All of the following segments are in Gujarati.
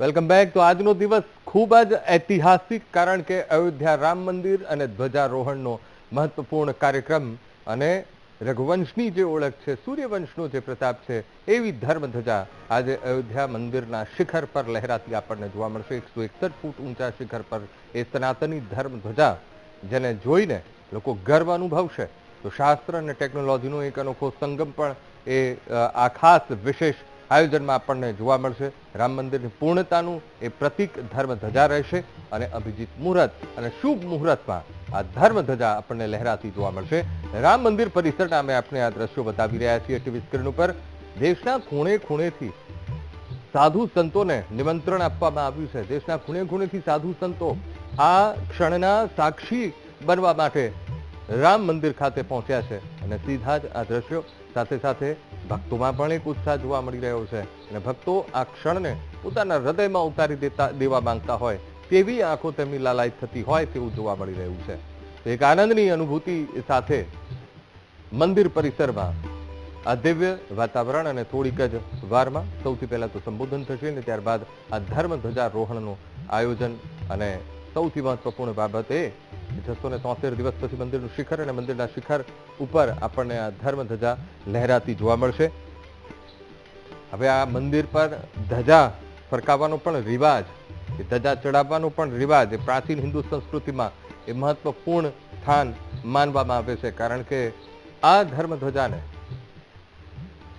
વેલકમ બેક તો આજનો દિવસ ખૂબ જ ઐતિહાસિક, કારણ કે અયોધ્યા રામ મંદિર અને ધ્વજારોહણનો મહત્વપૂર્ણ કાર્યક્રમ અને રઘુવંશની જે ઓળખ છે, સૂર્યવંશનો જે પ્રતાપ છે, એવી ધર્મધ્વજા આજે અયોધ્યા મંદિરના શિખર પર લહેરાતી આપણને જોવા મળશે. એકસો એકસઠ ફૂટ ઊંચા શિખર પર એ સનાતની ધર્મધ્વજા જેને જોઈને લોકો ગર્વ અનુભવશે. તો શાસ્ત્ર અને ટેકનોલોજીનો એક અનોખો સંગમ પણ એ આ ખાસ વિશેષ આયોજનમાં આપણને જોવા મળશે. રામ મંદિરની પૂર્ણતાનું એ પ્રતિક ધર્મધજા રહેશે અને અભિજીત મુહૂર્ત અને શુભ મુહૂર્તમાં આ ધર્મધ્વજા આપણને લહેરાતી જોવા મળશે. રામ મંદિર પરિસરના અમે આપણે આ દ્રશ્યો બતાવી રહ્યા છીએ ટીવી સ્ક્રીન ઉપર. દેશના ખૂણે ખૂણેથી સાધુ સંતોને નિમંત્રણ આપવામાં આવ્યું છે. દેશના ખૂણે ખૂણેથી સાધુ સંતો આ ક્ષણના સાક્ષી બનવા માટે રામ મંદિર ખાતે પહોંચ્યા છે. અને સીધા જ આ દ્રશ્યો સાથે સાથે ભક્તોમાં પણ એક ઉત્સાહ જોવા મળી રહ્યો છે અને ભક્તો આ ક્ષણને પોતાના હૃદયમાં ઉતારી દેતા, દેવા માંગતા હોય તેવી આંખો તેમની લાલાઈ થતી હોય તેવું જોવા મળી રહ્યું છે. એક આનંદની અનુભૂતિ સાથે મંદિર પરિસરમાં આ દિવ્ય વાતાવરણ અને થોડીક જ વારમાં સૌથી પહેલાં તો સંબોધન થશે અને ત્યારબાદ આ ધર્મ ધ્વજારોહણનું આયોજન અને સૌથી મહત્વપૂર્ણ બાબત એ છસો ને તોતેર દિવસ પછી મંદિરનું શિખર અને મંદિરના શિખર ઉપર આપણને આ ધર્મ ધજા લહેરાતી જોવા મળશે. હવે આ મંદિર પર ધજા ફરકાવવાનો પણ રિવાજ, એ ધજા ચડાવવાનો પણ રિવાજ, એ પ્રાચીન હિન્દુ સંસ્કૃતિમાં એ મહત્વપૂર્ણ સ્થાન માનવામાં આવે છે. કારણ કે આ ધર્મ ધ્વજાને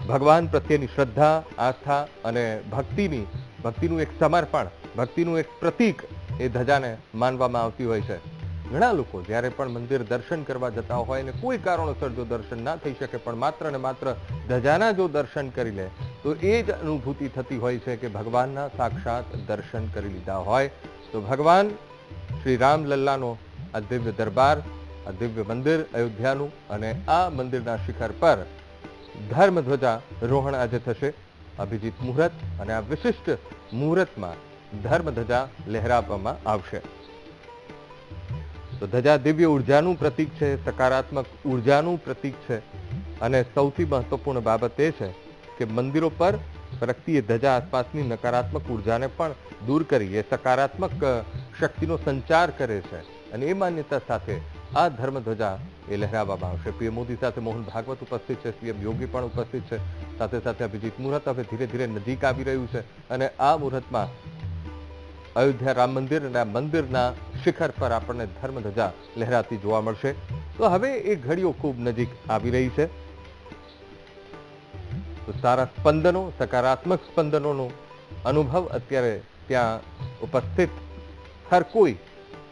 ભગવાન પ્રત્યેની શ્રદ્ધા, આસ્થા અને ભક્તિની, ભક્તિનું એક સમર્પણ, ભક્તિનું એક પ્રતીક એ ધજાને માનવામાં આવતી હોય છે. ઘણા લોકો જ્યારે પણ મંદિર દર્શન કરવા જતા હોય અને કોઈ કારણોસર જો દર્શન ના થઈ શકે પણ માત્ર ને માત્ર ધજાના જો દર્શન કરી લે, તો એ જ અનુભૂતિ થતી હોય છે કે ભગવાનના સાક્ષાત દર્શન કરી લીધા હોય. તો ભગવાન શ્રી રામ લલ્લાનો આ દિવ્ય દરબાર, આ દિવ્ય મંદિર અયોધ્યાનું અને આ મંદિરના શિખર પર ધર્મધ્વજા રોહણ આજે થશે. અભિજીત મુહૂર્ત અને આ વિશિષ્ટ મુહૂર્તમાં ધર્મધ્વજા લહેરાવવામાં આવશે. તો ધજા દિવ્ય ઉર્જાનું પ્રતીક છે, સકારાત્મક ઉર્જાનું પ્રતીક છે. અને સૌથી મહત્વપૂર્ણ બાબત એ છે કે મંદિરો પર પ્રગતિએ ધજા આસપાસની નકારાત્મક ઉર્જાને પણ દૂર કરી, એ સકારાત્મક શક્તિનો સંચાર કરે છે. અને એ માન્યતા સાથે આ ધર્મધ્વજા એ લહેરાવવામાં આવશે. પીએમ મોદી સાથે મોહન ભાગવત ઉપસ્થિત છે, સીએમ યોગી પણ ઉપસ્થિત છે. સાથે સાથે અભિજીત મુહૂર્ત હવે ધીરે ધીરે નજીક આવી રહ્યું છે. અને આ મુહૂર્તમાં અયોધ્યા રામ મંદિર અને મંદિરના શિખર પર આપણને ધર્મધજા લહેરાતી જોવા મળશે. તો હવે એ ઘડીઓ ખૂબ નજીક આવી રહી છે. તો સારા સ્પંદનો સકારાત્મક સ્પંદનોનો અનુભવ અત્યારે ત્યાં ઉપસ્થિત હર કોઈ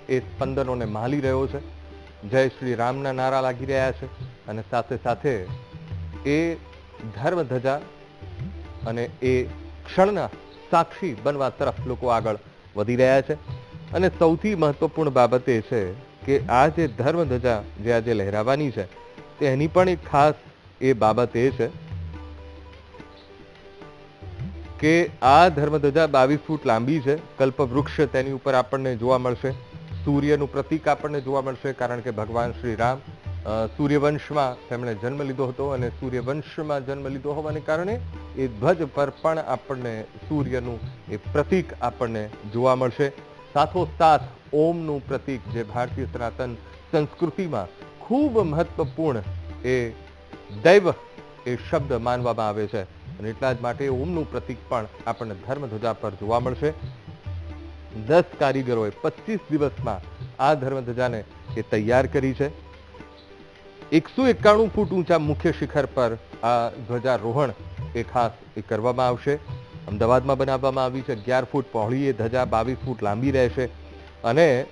એ સ્પંદનોને માલી રહ્યો છે. જય શ્રી રામના નારા લાગી રહ્યા છે અને સાથે સાથે એ ધર્મધજા અને એ ક્ષણના સાક્ષી બનવા તરફ લોકો આગળ વધી રહ્યા છે. અને સૌથી મહત્વપૂર્ણ બાબત એ છે કે આ જે ધર્મધજા જે આજે લહેરાવાની છે, તેની પણ એક ખાસ એ બાબત એ છે કે આ ધર્મધજા બાવીસ ફૂટ લાંબી છે. કલ્પવૃક્ષ તેની ઉપર આપણને જોવા મળશે. સૂર્યનું પ્રતીક આપણને જોવા મળશે કારણ કે ભગવાન શ્રી રામ સૂર્યવંશમાં તેમણે જન્મ લીધો હતો અને સૂર્યવંશમાં જન્મ લીધો હોવાને કારણે એ ધ્વજ પર પણ આપણને સૂર્યનું એ પ્રતીક આપણને જોવા મળશે. સાથોસાથ ઓમનું પ્રતીક જે ભારતીય સનાતન સંસ્કૃતિમાં ખૂબ મહત્વપૂર્ણ એ દૈવ એ શબ્દ માનવામાં આવે છે અને એટલા જ માટે ઓમનું પ્રતીક પણ આપણને ધર્મધ્વજા પર જોવા મળશે. દસ કારીગરોએ પચીસ દિવસમાં આ ધર્મધ્વજાને એ તૈયાર કરી છે. એકસો એકાણું ફૂટ ઊંચા મુખ્ય શિખર પર આ ધ્વજારોહણ એ ખાસ એ કરવામાં આવશે. અમદાવાદમાં બનાવવામાં આવી છે. અગિયાર ફૂટ પહોળી એ ધજા, બાવીસ ફૂટ લાંબી રહેશે. અને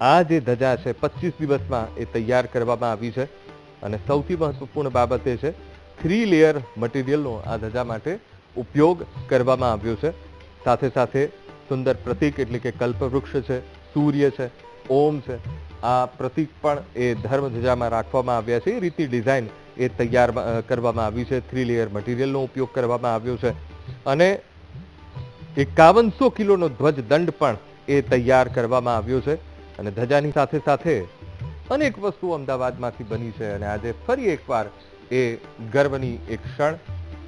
આ જે ધજા છે, પચીસ દિવસમાં એ તૈયાર કરવામાં આવી છે. અને સૌથી મહત્વપૂર્ણ બાબત એ છે, થ્રી લેયર મટીરિયલનો આ ધજા માટે ઉપયોગ કરવામાં આવ્યો છે. સાથે સાથે સુંદર પ્રતીક એટલે કે કલ્પવૃક્ષ છે, સૂર્ય છે, ઓમ છે આ પ્રતીક પણ એ ધર્મધ્વજામાં રાખવામાં આવ્યા છે. એ રીતની ડિઝાઇન એ તૈયાર કરવામાં આવી છે. થ્રી લેયર મટીરિયલનો ઉપયોગ કરવામાં આવ્યો છે. અને એકાવનસો કિલોનો ધ્વજ દંડ પણ એ તૈયાર કરવામાં આવ્યો છે. અને ધજાની સાથે સાથે અનેક વસ્તુઓ અમદાવાદમાંથી બની છે. અને આજે ફરી એકવાર એ ગર્વની એક ક્ષણ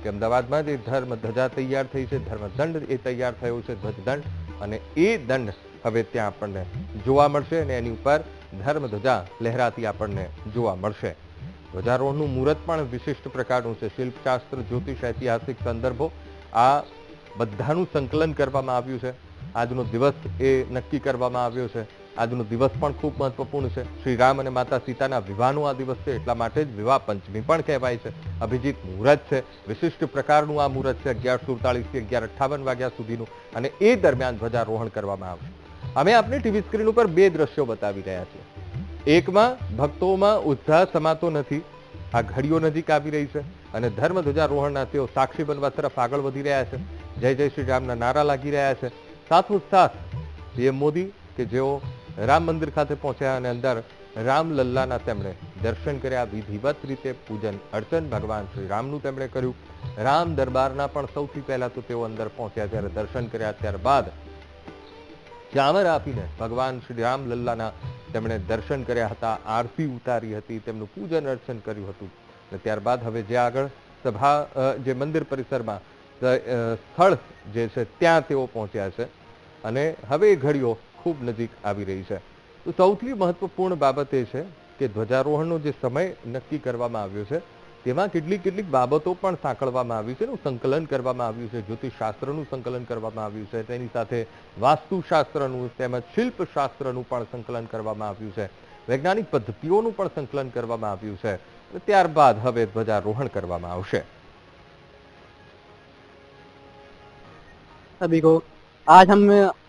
કે અમદાવાદમાં જે ધર્મ ધજા તૈયાર થઈ છે, ધર્મદંડ એ તૈયાર થયો છે, ધ્વજદંડ. અને એ દંડ હવે ત્યાં આપણને જોવા મળશે અને એની ઉપર ધર્મધજા લહેરાતી આપણને જોવા મળશે. ધ્વજારોહણનું મુહૂર્ત પણ વિશિષ્ટ પ્રકારનું છે. શિલ્પશાસ્ત્ર, જ્યોતિષ, ઐતિહાસિક સંદર્ભો, આ બધાનું સંકલન કરવામાં આવ્યું છે. આજનો દિવસ એ નક્કી કરવામાં આવ્યો છે. આજનો દિવસ પણ ખૂબ મહત્વપૂર્ણ છે. શ્રી રામ અને માતા સીતાના વિવાહનો આ દિવસ છે, એટલા માટે જ વિવાહ પંચમી પણ કહેવાય છે. અભિજીત મુહૂર્ત છે. વિશિષ્ટ પ્રકારનું આ મુહૂર્ત છે અગિયાર સુડતાલીસથી અગિયાર અઠ્ઠાવન વાગ્યા સુધીનું અને એ દરમિયાન ધ્વજારોહણ કરવામાં આવશે. અમે આપને ટીવી સ્ક્રીન ઉપર બે દ્રશ્યો બતાવી રહ્યા છીએ. એકમાં, ભક્તોમાં ઉત્સાહ સમાતો નથી, આ ઘડીઓ નજીક આવી રહી છે અને ધર્મ ધ્વજારોહણના તેઓ સાક્ષી બનવા તરફ આગળ વધી રહ્યા છે. જય જય શ્રી રામના નારા લાગી રહ્યા છે. સાથોસાથ પીએમ મોદી કે જેઓ રામ મંદિર ખાતે પહોંચ્યા અને અંદર રામલલ્લાના તેમણે દર્શન કર્યા, વિધિવત રીતે પૂજન અર્ચન ભગવાન શ્રી રામનું તેમણે કર્યું. રામ દરબારના પણ સૌથી પહેલા તો તેઓ અંદર પહોંચ્યા ત્યારે દર્શન કર્યા, ત્યારબાદ ચામર આપીને ભગવાન શ્રી રામ લલ્લાના તેમણે દર્શન કર્યા હતા, આરતી ઉતારી હતી, તેમનું પૂજન અર્ચન કર્યું હતું. અને ત્યારબાદ હવે જે આગળ સભા જે મંદિર પરિસરમાં સ્થળ જે છે ત્યાં તેઓ પહોંચ્યા છે. અને હવે ઘડીઓ ખૂબ નજીક આવી રહી છે. તો સૌથી મહત્વપૂર્ણ બાબત એ છે કે ધ્વજારોહણનો જે સમય નક્કી કરવામાં આવ્યો છે તેમાં કેટલીક કેટલીક બાબતો પણ સાંકળવામાં આવી છે એનું સંકલન કરવામાં આવ્યું છે જ્યોતિષશાસ્ત્રનું સંકલન કરવામાં આવ્યું છે તેની સાથે વાસ્તુશાસ્ત્રનું તેમજ શિલ્પશાસ્ત્રનું પણ સંકલન કરવામાં આવ્યું છે વૈજ્ઞાનિક પદ્ધતિઓનું પણ સંકલન કરવામાં આવ્યું છે અને ત્યારબાદ હવે ધ્વજારોહણ કરવામાં આવશે सभी को आज हम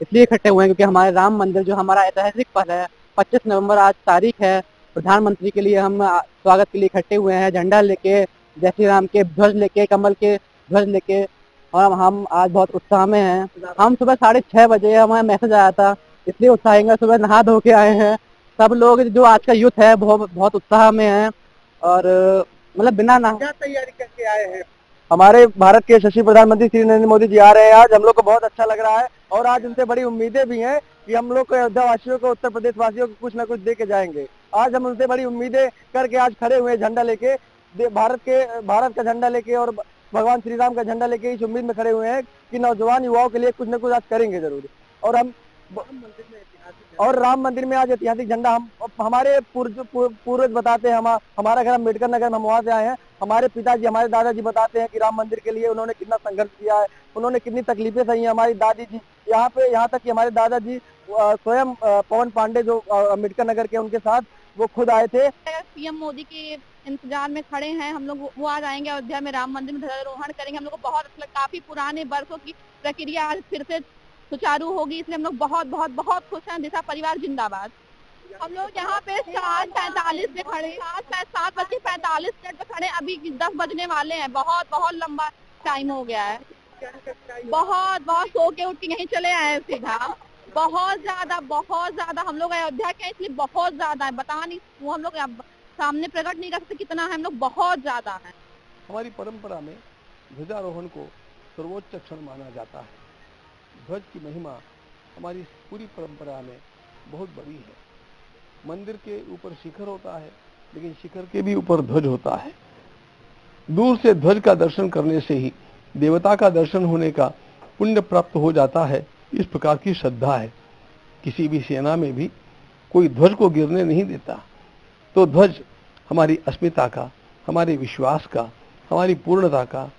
इसलिए इकट्ठे हुए हैं क्योंकि हमारे राम मंदिर जो हमारा ऐतिहासिक पल है 25 नवंबर आज तारीख है प्रधानमंत्री के लिए हम स्वागत के लिए इकट्ठे हुए हैं झंडा लेके जय श्री राम के ध्वज लेके कमल के ध्वज लेके और हम- आज बहुत उत्साह में हैं। हम सुबह साढ़े छह बजे हमारा मैसेज आया था इसलिए उत्साहेंगे सुबह नहा धो के आए हैं। सब लोग जो आज का यूथ है बहुत बहुत उत्साह में है और मतलब बिना नहा क्या तैयारी करके आए हैं? हमारे भारत के शशि प्रधानमंत्री श्री नरेंद्र मोदी जी आ रहे हैं आज हम लोग को बहुत अच्छा लग रहा है और आज उनसे बड़ी उम्मीदें भी हैं कि हम लोग को अयोध्या वासियों को उत्तर प्रदेश वासियों को कुछ ना कुछ दे के जाएँगे। आज हम उनसे बड़ी उम्मीदें करके आज खड़े हुए झंडा लेके। भारत के, भारत का झंडा लेके और भगवान श्री राम का झंडा लेके इस उम्मीद में खड़े हुए हैं कि नौजवान युवाओं के लिए कुछ न कुछ आज करेंगे ज़रूर। और हम और राम मंदिर में आज ऐतिहासिक झंडा हम, हमारे पूर्व, पूर्व- पूर्वज बताते हैं, हम, हमारा घर अंबेडकर नगर, हम वहाँ से आए हैं। हमारे पिताजी, हमारे दादाजी बताते हैं कि राम मंदिर के लिए उन्होंने कितना संघर्ष किया है, उन्होंने कितनी तकलीफें सही हैं। हमारी दादी जी यहाँ पे, यहाँ तक कि हमारे दादाजी स्वयं पवन पांडे जो अंबेडकर नगर के उनके साथ वो खुद आए थे। पीएम मोदी के इंतज़ार में खड़े हैं। हम लोग वो आज आएँगे अयोध्या में राम मंदिर में ध्वजारोहण करेंगे। हम लोग को बहुत अच्छा काफ़ी पुराने वर्षों की प्रक्रिया आज फिर से सुचारू होगी, इसलिए हम लोग बहुत बहुत बहुत खुश हैं। दिशा परिवार जिंदाबाद। हम लोग यहाँ पे सात पैंतालीस पे खड़े सात सात बज पैंतालीस मिनट पे खड़े अभी दस बजने वाले हैं। बहुत बहुत लंबा टाइम हो गया है। बहुत बहुत सो के उठ के यहीं चले आए सीधा। बहुत ज़्यादा बहुत ज़्यादा हम लोग अयोध्या के इसलिए बहुत ज़्यादा है। बता नहीं वो हम लोग सामने प्रकट नहीं कर सकते कितना है, हम लोग बहुत ज़्यादा है। हमारी परंपरा में ध्वजारोहण को सर्वोच्च क्षण माना जाता है। ध्वज की महिमा हमारी पूरी परंपरा में बहुत बड़ी है। मंदिर के ऊपर शिखर होता है, लेकिन शिखर के भी ऊपर ध्वज होता है। दूर से ध्वज का दर्शन करने से ही देवता का दर्शन होने का पुण्य प्राप्त हो जाता है। इस प्रकार की श्रद्धा है। किसी भी सेना में भी कोई ध्वज को गिरने नहीं देता। तो ध्वज हमारी अस्मिता का, हमारे विश्वास का, हमारी पूर्णता का,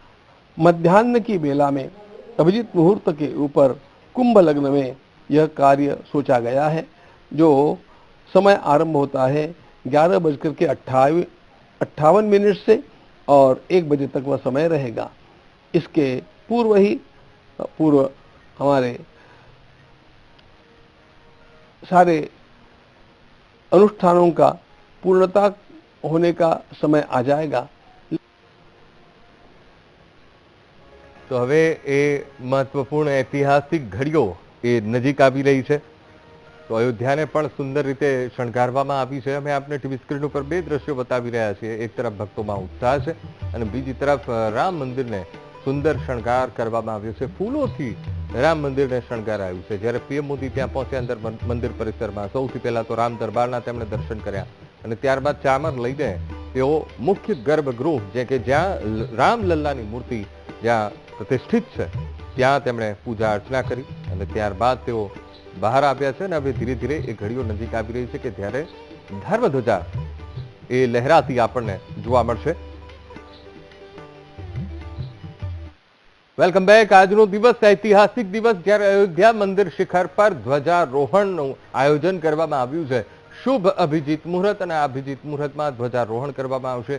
मध्यान्ह की बेला में, अभिजीत मुहूर्त के ऊपर, कुंभ लग्न में यह कार्य सोचा गया है, जो समय आरंभ होता है ग्यारह बजकर के अट्ठावी अट्ठावन मिनट से और एक बजे तक वह समय रहेगा। इसके पूर्व ही, पूर्व हमारे सारे अनुष्ठानों का पूर्णता होने का समय आ जाएगा તો હવે એ મહત્વપૂર્ણ ઐતિહાસિક ઘડીઓ એ નજીક આવી રહી છે તો અયોધ્યાને પણ સુંદર રીતે શણગારવામાં આવી છે અમે આપને ટીવી સ્ક્રીન ઉપર બે દ્રશ્યો બતાવી રહ્યા છીએ એક તરફ ભક્તોમાં ઉત્સાહ છે અને બીજી તરફ અ, રામ મંદિરને સુંદર શણગાર કરવામાં આવ્યો છે ફૂલોથી રામ મંદિરને શણગારાયું છે. જ્યારે પીએમ મોદી ત્યાં પહોંચ્યા અંદર મંદિર પરિસરમાં, સૌથી પહેલા તો રામ દરબારના તેમણે દર્શન કર્યા અને ત્યારબાદ ચામર લઈને તેઓ મુખ્ય ગર્ભગૃહ જે કે જ્યાં રામલલ્લાની મૂર્તિ જ્યાં પ્રતિષ્ઠિત છે, ત્યાં તેમણે પૂજા અર્ચના કરી અને ત્યારબાદ તેઓ બહાર આવ્યા છે અને હવે ધીરે ધીરે એ ઘડીઓ નજીક આવી રહી છે કે જ્યારે ધર્મધ્વજા એ લહેરાતી આપણને જોવા મળશે. વેલકમ બેક આજનો દિવસ ઐતિહાસિક દિવસ જ્યારે અયોધ્યા મંદિર શિખર પર ધ્વજારોહણનું આયોજન કરવામાં આવ્યું છે. શુભ અભિજીત મુહૂર્ત અને અભિજીત મુહૂર્તમાં ધ્વજારોહણ કરવામાં આવશે.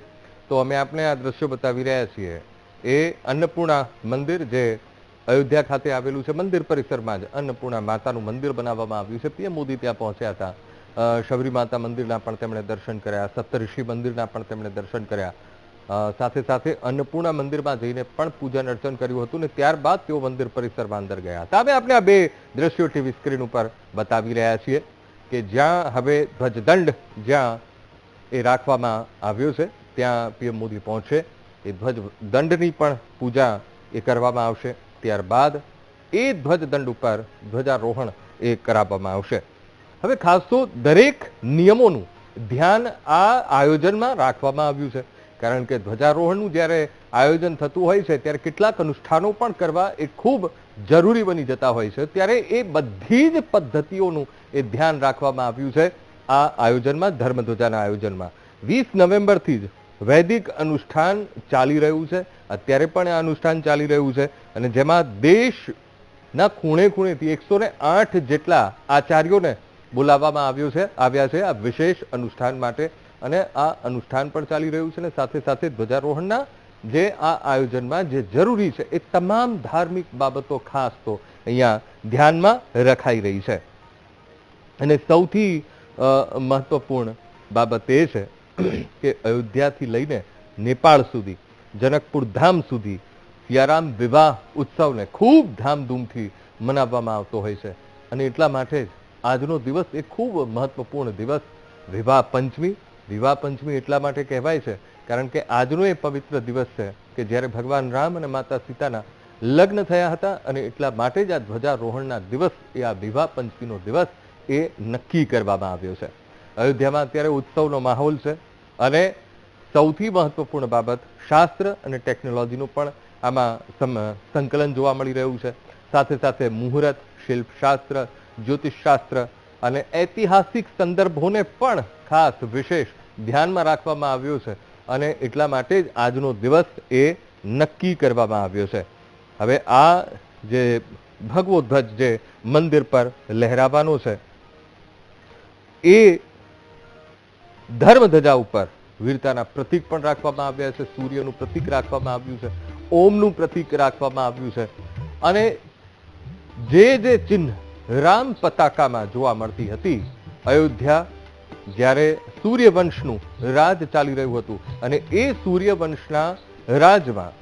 તો અમે આપને આ દ્રશ્યો બતાવી રહ્યા છીએ. એ અન્નપૂર્ણા મંદિર જે અયોધ્યા ખાતે આવેલું છે, મંદિર પરિસરમાં જ અન્નપૂર્ણા માતાનું મંદિર બનાવવામાં આવ્યું છે. પીએમ મોદી ત્યાં પહોંચ્યા હતા. શબરી માતા મંદિરના પણ તેમણે દર્શન કર્યા સપ્તઋષિ મંદિરના પણ તેમણે દર્શન કર્યા. સાથે સાથે અન્નપૂર્ણા મંદિરમાં જઈને પણ પૂજન અર્ચન કર્યું હતું ને ત્યારબાદ તેઓ મંદિર પરિસરમાં અંદર ગયા હતા. હવે આપણે આ બે દ્રશ્યો ટીવી સ્ક્રીન ઉપર બતાવી રહ્યા છીએ કે જ્યાં હવે ધ્વજદંડ જ્યાં એ રાખવામાં આવ્યો છે, ત્યાં પીએમ મોદી પહોંચે. એ ધ્વજ દંડની પણ પૂજા એ કરવામાં આવશે. ત્યારબાદ એ ધ્વજદંડ ઉપર ધ્વજારોહણ એ કરાવવામાં આવશે. હવે ખાસ તો દરેક નિયમોનું ધ્યાન આ આયોજનમાં રાખવામાં આવ્યું છે. કારણ કે ધ્વજારોહણનું જ્યારે આયોજન થતું હોય છે, ત્યારે કેટલાક અનુષ્ઠાનો પણ કરવા એ ખૂબ જરૂરી બની જતા હોય છે. ત્યારે એ બધી જ પદ્ધતિઓનું એ ધ્યાન રાખવામાં આવ્યું છે આ આયોજનમાં, ધર્મધ્વજાના આયોજનમાં. વીસ નવેમ્બરથી જ વૈદિક અનુષ્ઠાન ચાલી રહ્યું છે. અત્યારે પણ આ અનુષ્ઠાન ચાલી રહ્યું છે અને જેમાં દેશના ખૂણે ખૂણેથી એકસો આઠ જેટલા આચાર્યોને બોલાવવામાં આવ્યો છે, આવ્યા છે આ વિશેષ અનુષ્ઠાન માટે. અને આ અનુષ્ઠાન પણ ચાલી રહ્યું છે અને સાથે સાથે ધ્વજારોહણના જે આ આયોજનમાં જે જરૂરી છે એ તમામ ધાર્મિક બાબતો ખાસ તો અહીંયા ધ્યાનમાં રખાઈ રહી છે. અને સૌથી મહત્વપૂર્ણ બાબત એ છે કે અયોધ્યાથી લઈને નેપાળ સુધી, જનકપુર ધામ સુધી સિયારામ વિવાહ ઉત્સવને ખૂબ ધામધૂમથી મનાવવામાં આવતો હોય છે. અને એટલા માટે જ આજનો દિવસ એ ખૂબ મહત્વપૂર્ણ દિવસ, વિવાહ પંચમી વિવાહ પંચમી એટલા માટે કહેવાય છે, કારણ કે આજનો એ પવિત્ર દિવસ છે કે જ્યારે ભગવાન રામ અને માતા સીતાના લગ્ન થયા હતા અને એટલા માટે જ આ ધ્વજારોહણના દિવસ, એ આ વિવાહ પંચમીનો દિવસ એ નક્કી કરવામાં આવ્યો છે. અયોધ્યામાં અત્યારે ઉત્સવનો માહોલ છે અને સૌથી મહત્વપૂર્ણ બાબત શાસ્ત્ર અને ટેકનોલોજીનું પણ આમાં સંકલન જોવા મળી રહ્યું છે. સાથે સાથે મુહૂર્ત, શિલ્પશાસ્ત્ર, જ્યોતિષશાસ્ત્ર અને ઐતિહાસિક સંદર્ભોને પણ ખાસ વિશેષ ધ્યાનમાં રાખવામાં આવ્યો છે. અને એટલા માટે જ આજનો દિવસ એ નક્કી કરવામાં આવ્યો છે. હવે આ જે ભગવો ધ્વજ જે મંદિર પર લહેરાવાનો છે, એ ધર્મધજા ઉપર વીરતાના પ્રતીક પણ રાખવામાં આવ્યા છે, સૂર્યનું પ્રતીક રાખવામાં આવ્યું છે, ઓમનું પ્રતીક રાખવામાં આવ્યું છે. અને જે જે ચિહ્ન રામ પતાકામાં જોવા મળતી હતી. અયોધ્યા જ્યારે સૂર્યવંશનું રાજ ચાલી રહ્યું હતું અને એ સૂર્યવંશના રાજમાં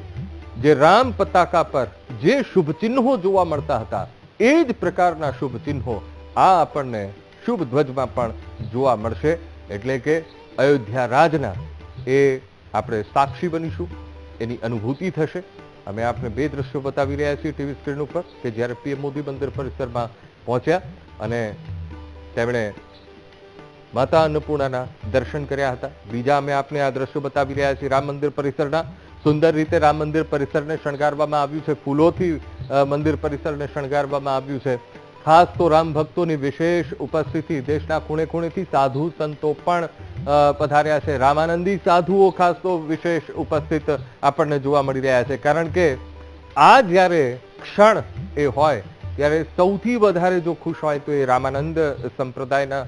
જે રામ પતાકા પર જે શુભ ચિહ્નો જોવા મળતા હતા, એ જ પ્રકારના શુભ ચિહ્નો આ આપણને શુભ ધ્વજમાં પણ જોવા મળશે. એટલે કે અયોધ્યા રાજના એ આપણે સાક્ષી બનીશું, એની અનુભૂતિ થશે. અમે આપને બે દ્રશ્યો બતાવી રહ્યા છીએ ટીવી સ્ક્રીન ઉપર કે જ્યારે પીએમ મોદી મંદિર પરિસરમાં પહોંચ્યા અને તેમણે માતા અન્નપૂર્ણાના દર્શન કર્યા હતા. બીજા અમે આપને આ દ્રશ્યો બતાવી રહ્યા છીએ. રામ મંદિર પરિસરના સુંદર રીતે રામ મંદિર પરિસરને શણગારવામાં આવ્યું છે. ફૂલોથી મંદિર પરિસરને શણગારવામાં આવ્યું છે. ખાસ તો રામ ભક્તોની વિશેષ ઉપસ્થિતિ દેશના ખૂણે ખૂણેથી સાધુ સંતો પણ પધાર્યા છે. રામાનંદી સાધુઓ ખાસ તો વિશેષ ઉપસ્થિત આપણને જોવા મળી રહ્યા છે. કારણ કે આ જ્યારે ક્ષણ એ હોય ત્યારે સૌથી વધારે જો ખુશ હોય તો એ રામાનંદ સંપ્રદાયના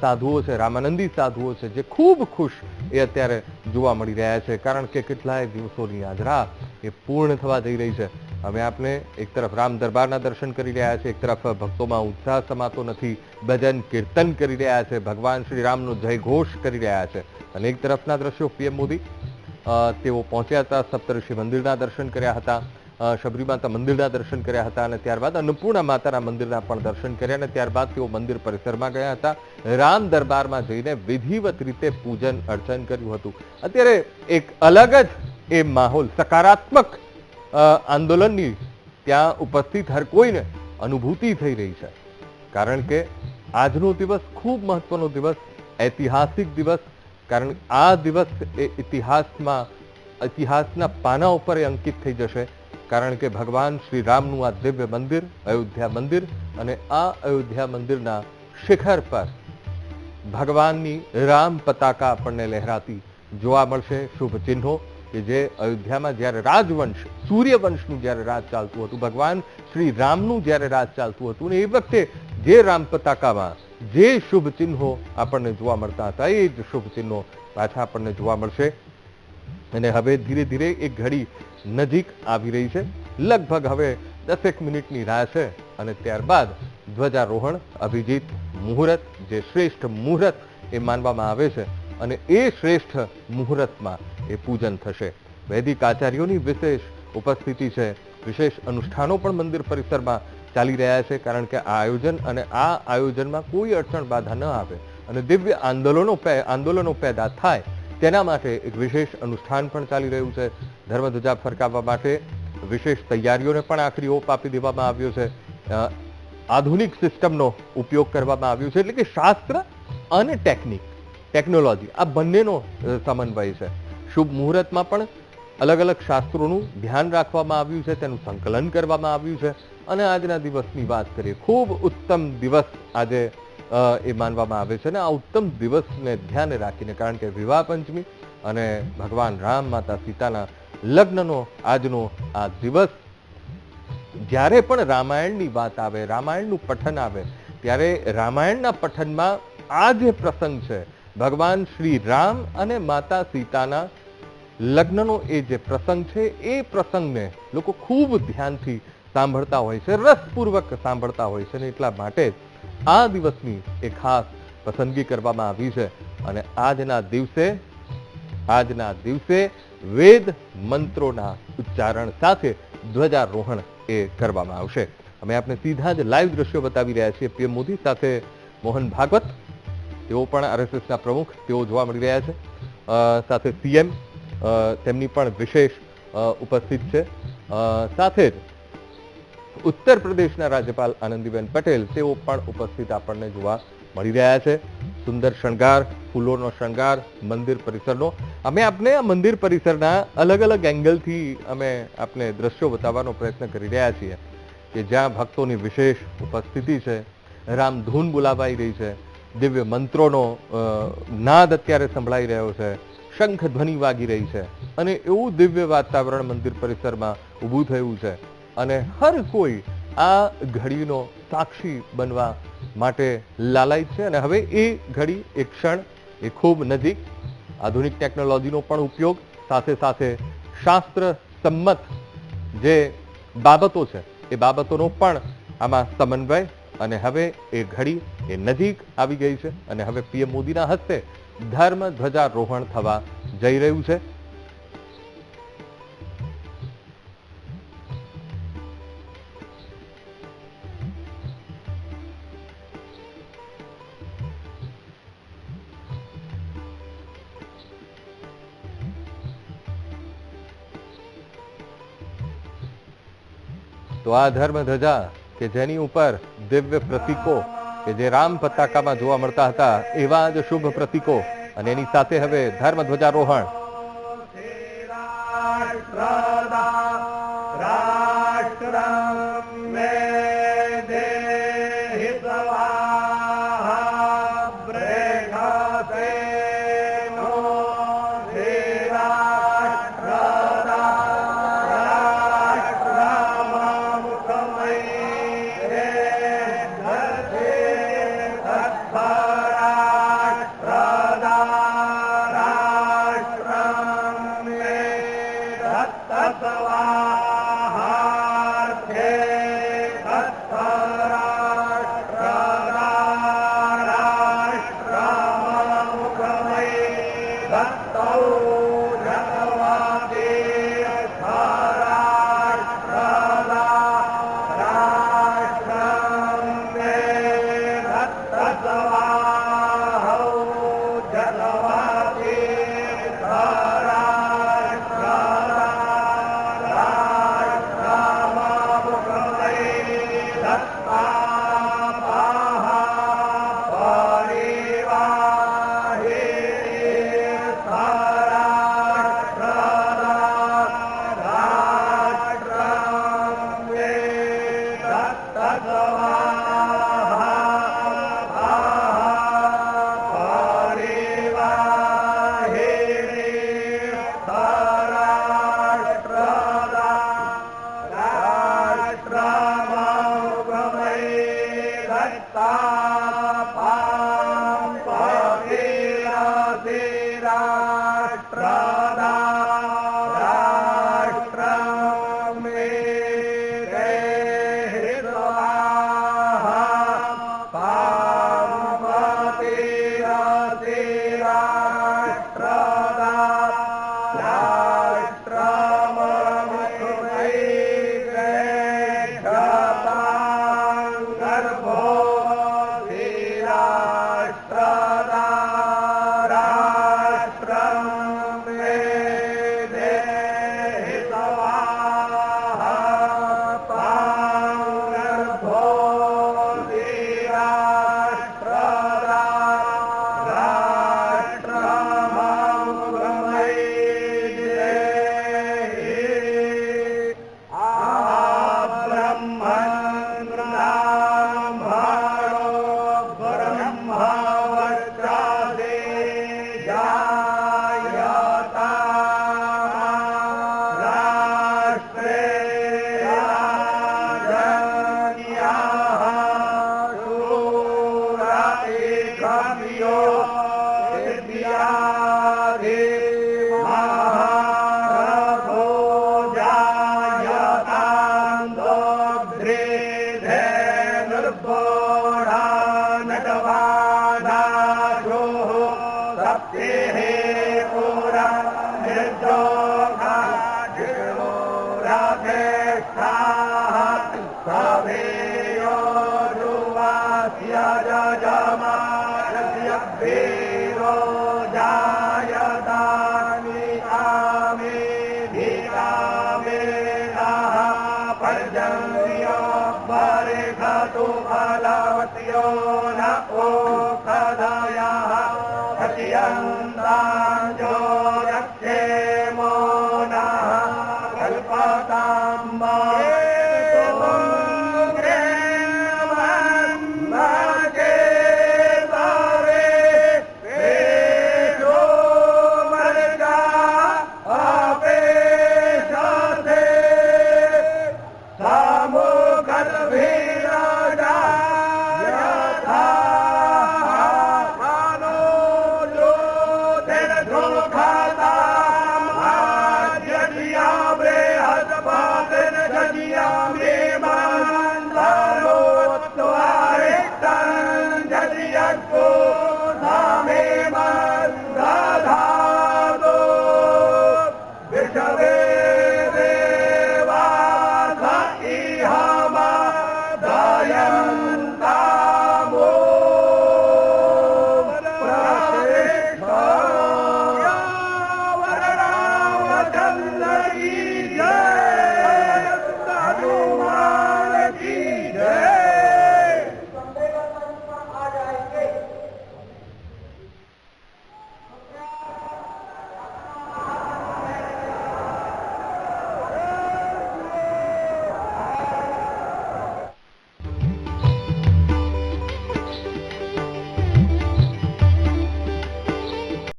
સાધુઓ છે, રામાનંદી સાધુઓ છે, જે ખૂબ ખુશ એ અત્યારે જોવા મળી રહ્યા છે. કારણ કે કેટલાય દિવસોની યાત્રા એ પૂર્ણ થવા જઈ રહી છે. અમે આપને એક તરફ રામ દરબારના દર્શન કરી રહ્યા છે, એક તરફ ભક્તોમાં ઉત્સાહ સમાતો નથી, ભજન, કીર્તન કરી રહ્યા છે, ભગવાન શ્રી રામનો જય ઘોષ કરી રહ્યા છે. અને એક તરફના દ્રશ્યો પીએમ મોદી તેઓ પહોંચ્યા હતા સપ્તઋષિ મંદિરના દર્શન કર્યા હતા. શબરી માતા મંદિરના દર્શન કર્યા હતા અને ત્યારબાદ અન્નપૂર્ણા માતાના મંદિરના પણ દર્શન કર્યા અને ત્યારબાદ તેઓ મંદિર પરિસરમાં ગયા હતા. રામ દરબારમાં જઈને વિધિવત રીતે પૂજન અર્ચન કર્યું હતું. અત્યારે એક અલગ જ એ માહોલ, સકારાત્મક આંદોલનની ત્યાં ઉપસ્થિત હર કોઈને અનુભૂતિ થઈ રહી છે. કારણ કે આજનો દિવસ ખૂબ મહત્વનો દિવસ, ઐતિહાસિક દિવસ, કારણ આ દિવસ એ ઇતિહાસમાં, ઇતિહાસના પાના ઉપર અંકિત થઈ જશે. કારણ કે ભગવાન શ્રી રામનું આ દિવ્ય મંદિર, અયોધ્યા મંદિર અને આ અયોધ્યા મંદિરના શિખર પર ભગવાનની રામ પતાકા આપણને લહેરાતી જોવા મળશે. શુભ ચિહ્નો કે જે અયોધ્યામાં જ્યારે રાજવંશ, સૂર્યવંશનું જ્યારે રાજ ચાલતું હતું, ભગવાન શ્રી રામનું જ્યારે રાજ ચાલતું હતું ને એ વખતે જે રામ પતાકામાં જે શુભ ચિહ્નો આપણને જોવા મળતા હતા, એ જ શુભ ચિહ્નો પાછા આપણને જોવા મળશે. અને હવે ધીરે ધીરે એક ઘડી નજીક આવી રહી છે. લગભગ હવે દસેક મિનિટની રાહ છે અને ત્યારબાદ ધ્વજારોહણ, અભિજીત મુહૂર્ત, જે શ્રેષ્ઠ મુહૂર્ત એ માનવામાં આવે છે અને એ શ્રેષ્ઠ મુહૂર્તમાં એ પૂજન થશે. વૈદિક આચાર્યોની વિશેષ ઉપસ્થિતિ છે. વિશેષ અનુષ્ઠાનો પણ મંદિર પરિસરમાં ચાલી રહ્યા છે કારણ કે આ આયોજન અને આ આયોજનમાં કોઈ અડચણ બાધા ન આવે અને દિવ્ય આંદોલનો આંદોલનો પેદા થાય તેના માટે એક વિશેષ અનુષ્ઠાન પણ ચાલી રહ્યું છે. ધર્મધ્વજા ફરકાવવા માટે વિશેષ તૈયારીઓને પણ આખરી ઓપ આપી દેવામાં આવ્યો છે. આધુનિક સિસ્ટમનો ઉપયોગ કરવામાં આવ્યો છે એટલે કે શાસ્ત્ર અને ટેકનિક, ટેકનોલોજી, આ બંનેનો સમન્વય છે. શુભ મુહૂર્તમાં પણ અલગ અલગ શાસ્ત્રોનું ધ્યાન રાખવામાં આવ્યું છે, તેનું સંકલન કરવામાં આવ્યું છે અને આજના દિવસની વાત કરીએ, ખૂબ ઉત્તમ દિવસ આજે એ માનવામાં આવે છે અને આ ઉત્તમ દિવસને ધ્યાને રાખીને, કારણ કે વિવાહ પંચમી અને ભગવાન રામ માતા સીતાના લગ્નનો આજનો આ દિવસ. જ્યારે પણ રામાયણની વાત આવે, રામાયણનું પઠન આવે, ત્યારે રામાયણના પઠનમાં આ જે પ્રસંગ છે, ભગવાન શ્રી રામ અને માતા સીતાના લગ્નનો એ જે પ્રસંગ છે, એ પ્રસંગને લોકો ખૂબ ધ્યાનથી સાંભળતા હોય છે, રસપૂર્વક સાંભળતા હોય છે અને એટલા માટે આ દિવસની એ ખાસ પસંદગી કરવામાં આવી છે. અને આજના દિવસે આજના દિવસે વેદ મંત્રોના ઉચ્ચારણ સાથે ધ્વજારોહણ એ કરવામાં આવશે. અમે આપને સીધા જ લાઈવ દ્રશ્યો બતાવી રહ્યા છીએ. પીએમ મોદી સાથે મોહન ભાગવત, તેઓ પણ આરએસએસના પ્રમુખ, તેઓ જોવા મળી રહ્યા છે. સાથે સીએમ તેમની પણ વિશેષ ઉપસ્થિત છે. સાથે જ ઉત્તર પ્રદેશના રાજ્યપાલ આનંદીબેન પટેલ, તેઓ પણ ઉપસ્થિત આપણને જોવા મળી રહ્યા છે. સુંદર શણગાર, ફૂલોનો શણગાર, મંદિર પરિસરનો અમે આપને આ મંદિર પરિસરના અલગ અલગ એંગલથી અમે આપને દ્રશ્યો બતાવવાનો પ્રયત્ન કરી રહ્યા છીએ કે જ્યાં ભક્તોની વિશેષ ઉપસ્થિતિ છે રામધૂન બોલાવાઈ રહી છે, દિવ્ય મંત્રોનો નાદ અત્યારે સંભળાઈ રહ્યો છે, શંખ ધ્વનિ વાગી રહી છે અને એવું દિવ્ય વાતાવરણ મંદિર પરિસરમાં ઊભું થયું છે અને હર કોઈ આ ઘડીનો સાક્ષી બનવા માટે લાલાય છે અને હવે એ ઘડી એ ક્ષણ એ ખૂબ નજીક આધુનિક ટેકનોલોજીનો પણ ઉપયોગ, સાથે સાથે શાસ્ત્ર સંમત જે બાબતો છે, એ બાબતોનો પણ આમાં સમન્વય અને હવે એ ઘડી એ નજીક આવી ગઈ છે અને હવે પીએમ મોદીના હસ્તે ધર્મ ધ્વજારોહણ થવા જઈ રહ્યું છે. તો આ ધર્મ ધજા કે જેની ઉપર દિવ્ય પ્રતીકો, કે જે રામ પતાકામાં જોવા મળતા હતા, એવા જ શુભ પ્રતીકો. અને એની સાથે હવે ધર્મ ધ્વજારોહણ